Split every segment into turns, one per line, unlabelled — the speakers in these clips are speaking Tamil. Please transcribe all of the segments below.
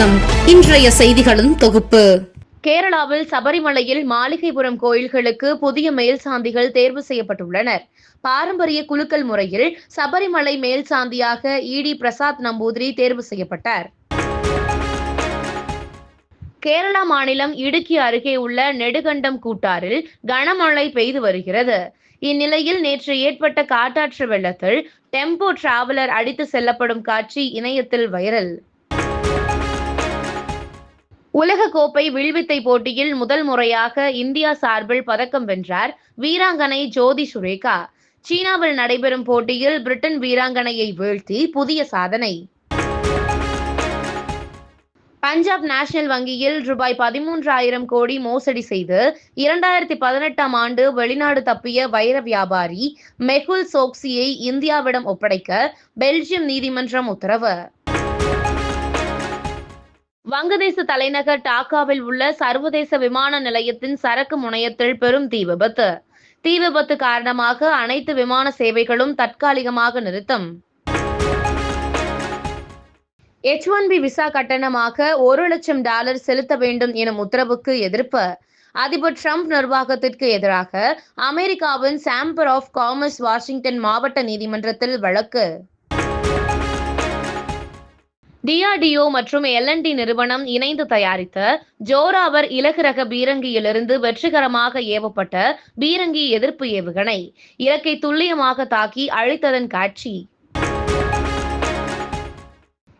வணக்கம். இன்றைய செய்திகளின் தொகுப்பு.
கேரளாவில் சபரிமலையில் மாளிகைபுரம் கோயில்களுக்கு புதிய மேல் சாந்திகள் தேர்வு செய்யப்பட்டுள்ளனர். பாரம்பரிய குலுக்கல் முறையில் சபரிமலை மேல் சாந்தியாக இடி பிரசாத் நம்பூதிரி தேர்வு செய்யப்பட்டார். கேரளா மாநிலம் இடுக்கி அருகே உள்ள நெடுகண்டம் கூட்டாரில் கனமழை பெய்து வருகிறது. இந்நிலையில் நேற்று ஏற்பட்ட காட்டாற்று வெள்ளத்தில் டெம்போ டிராவலர் அடித்து செல்லப்படும் காட்சி இணையத்தில் வைரல். உலக கோப்பை வில்வித்தை போட்டியில் முதல் முறையாக இந்தியா சார்பில் பதக்கம் வென்றார் வீராங்கனை ஜோதி சுரேகா. சீனாவில் நடைபெறும் போட்டியில் பிரிட்டன் வீராங்கனையை வீழ்த்தி புதிய சாதனை. பஞ்சாப் நேஷனல் வங்கியில் ரூபாய் பதிமூன்றாயிரம் கோடி மோசடி செய்து இரண்டாயிரத்தி பதினெட்டாம் ஆண்டு வெளிநாடு தப்பிய வைர வியாபாரி மெகுல் சோக்சியை இந்தியாவிடம் ஒப்படைக்க பெல்ஜியம் நீதிமன்றம் உத்தரவு. வங்கதேச தலைநகர் டாக்காவில் உள்ள சர்வதேச விமான நிலையத்தின் சரக்கு முனையத்தில் பெரும் தீ விபத்து. தீ விபத்து காரணமாக அனைத்து விமான சேவைகளும் தற்காலிகமாக நிறுத்தம். எச் ஒன் பி விசா கட்டணமாக ஒரு லட்சம் டாலர் செலுத்த வேண்டும் எனும் உத்தரவுக்கு எதிர்ப்பு. அதிபர் ட்ரம்ப் நிர்வாகத்திற்கு எதிராக அமெரிக்காவின் சாம்பர் ஆஃப் காமர்ஸ் வாஷிங்டன் மாவட்ட நீதிமன்றத்தில் வழக்கு. டிஆர்டிஓ மற்றும் எல்என்டி நிறுவனம் இணைந்து தயாரித்த ஜோராவர் இலகுரக பீரங்கியிலிருந்து வெற்றிகரமாக ஏவப்பட்ட பீரங்கி எதிர்ப்பு ஏவுகணை. இலக்கை துல்லியமாக தாக்கி அழித்ததன் காட்சி.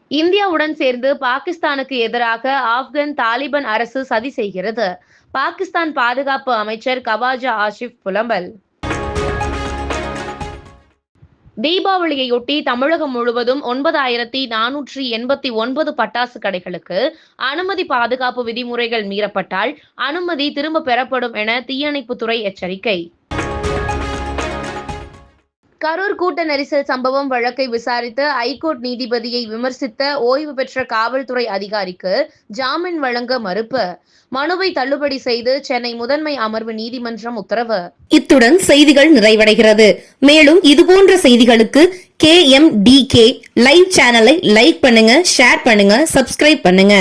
இந்தியாவுடன் சேர்ந்து பாகிஸ்தானுக்கு எதிராக ஆப்கன் தாலிபன் அரசு சதி செய்கிறது. பாகிஸ்தான் பாதுகாப்பு அமைச்சர் கவாஜா ஆஷிப் புலம்பல். தீபாவளியையொட்டி தமிழகம் முழுவதும் ஒன்பதாயிரத்தி நானூற்றி எண்பத்தி ஒன்பது பட்டாசு கடைகளுக்கு அனுமதி பாதுகாப்பு விதிமுறைகள் மீறப்பட்டால் அனுமதி திரும்ப பெறப்படும் என தீயணைப்புத்துறை எச்சரிக்கை. கரூர் கூட்ட நெரிசல் சம்பவம் வழக்கை விசாரித்து ஐகோர்ட் நீதிபதியை விமர்சித்த ஓய்வு பெற்ற காவல்துறை அதிகாரிக்கு ஜாமீன் வழங்க மறுப்பு. மனுவை தள்ளுபடி செய்து சென்னை முதன்மை அமர்வு நீதிமன்றம் உத்தரவு.
இத்துடன் செய்திகள் நிறைவடைகிறது. மேலும் இதுபோன்ற செய்திகளுக்கு K M D K live சேனலை லைக் பண்ணுங்க ஷேர் பண்ணுங்க சப்ஸ்கிரைப் பண்ணுங்க.